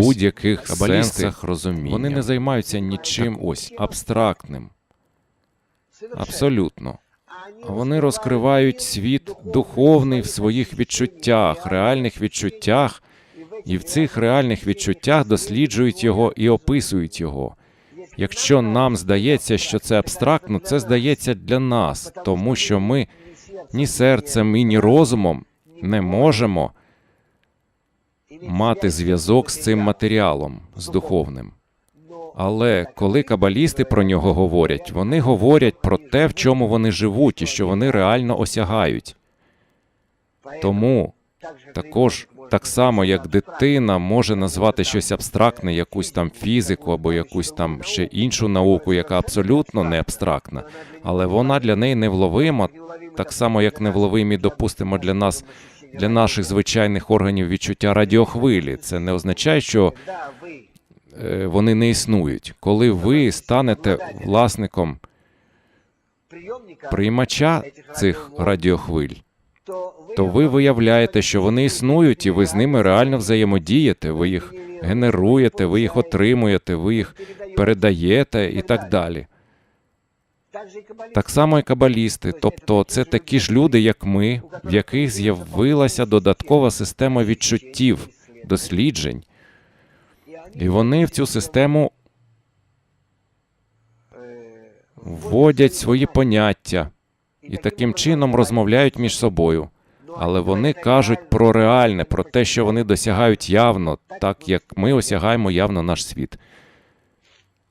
будь-яких сенсах розуміння. вони не займаються нічим ось абстрактним. Абсолютно. Вони розкривають світ духовний в своїх відчуттях, реальних відчуттях, і в цих реальних відчуттях досліджують його і описують його. Якщо нам здається, що це абстрактно, це здається для нас, тому що ми ні серцем, і ні розумом не можемо мати зв'язок з цим матеріалом, з духовним. Але коли кабалісти про нього говорять, вони говорять про те, в чому вони живуть і що вони реально осягають. Тому також так само, як дитина може назвати щось абстрактне, якусь там фізику або якусь там ще іншу науку, яка абсолютно не абстрактна, але вона для неї невловима, так само як невловимі, допустимо, для нас, для наших звичайних органів відчуття радіохвилі. Це не означає, що е, вони не існують. Коли ви станете власником приймача цих радіохвиль, то ви виявляєте, що вони існують, і ви з ними реально взаємодієте, ви їх генеруєте, ви їх отримуєте, ви їх передаєте і так далі. Так само і кабалісти, тобто це такі ж люди, як ми, в яких з'явилася додаткова система відчуттів, досліджень, і вони в цю систему вводять свої поняття і таким чином розмовляють між собою. Але вони кажуть про реальне, про те, що вони досягають явно, так як ми осягаємо явно наш світ.